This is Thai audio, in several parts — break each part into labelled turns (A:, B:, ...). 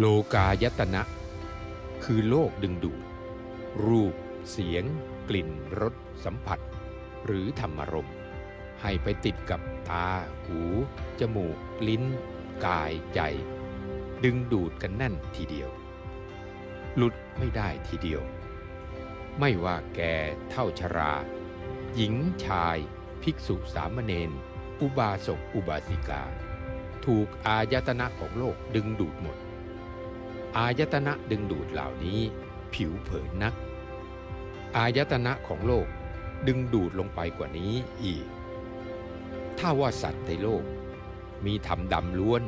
A: โลกายตนะ คือโลกดึงดูดรูป เสียง กลิ่นรสสัมผัส หรือธรรมรม ให้ไปติดกับตา หู จมูก ลิ้น กายใจ ดึงดูดกันแน่นทีเดียว หลุดไม่ได้ทีเดียว ไม่ว่าแก่เท่าชรา หญิงชาย ภิกษุสามเณรอุบาสกอุบาสิกา ถูกอายตนะของโลกดึงดูดหมด อายตนะดึงดูดเหล่านี้ ผิวเผินนัก อายตนะของโลกดึงดูดลงไปกว่านี้อีก ถ้าว่าสัตว์ในโลก มีทำดำล้วน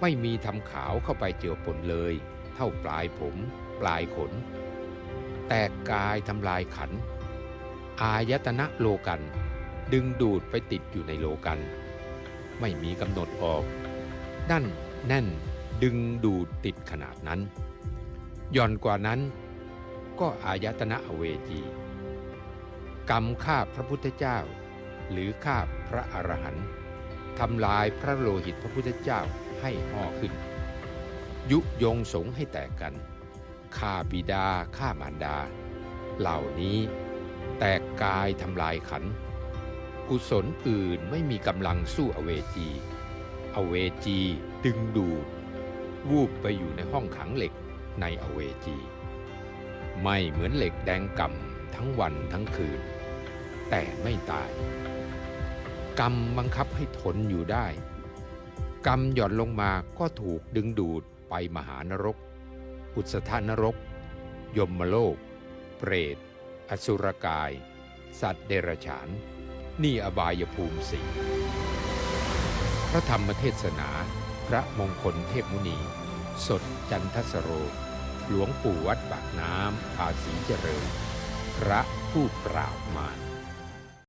A: ไม่มีทำขาวเข้าไปเจือปนเลย เท่าปลายผม ปลายขน แต่กายทำลายขัน อายตนะโลกันดึงดูดไปติดอยู่ในโลกัน ไม่มีกำหนดออก นั่นแน่น ดึงดูดติดขนาดนั้นย่อนกว่านั้นก็อายตนะอเวจี กรรมฆ่าพระพุทธเจ้า หรือฆ่าพระอรหันต์ทำลายพระโลหิตพระพุทธเจ้าให้ห่อขึ้น ยุยงสงให้แตกกันฆ่าบิดาฆ่ามารดา เหล่านี้แตกกายทำลายขัน กุศลอื่นไม่มีกำลังสู้อเวจี อเวจีดึงดูด วูบไปอยู่ในห้องขังเหล็กในอเวจี ไม่เหมือนเหล็กแดงกำทั้งวันทั้งคืน แต่ไม่ตาย กรรมบังคับให้ทนอยู่ได้ กรรมหย่อนลงมาก็ถูกดึงดูดไปมหานรก อุตสถานรก ยมโลก เปรต อสุรกาย สัตว์เดรัจฉาน นี่อบายภูมิสีพระธรรมเทศนา พระมงคลเทพมุนี สดจันทสโร หลวงปู่วัดปากน้ำภาษีเจริญ พระผู้ปราบมาร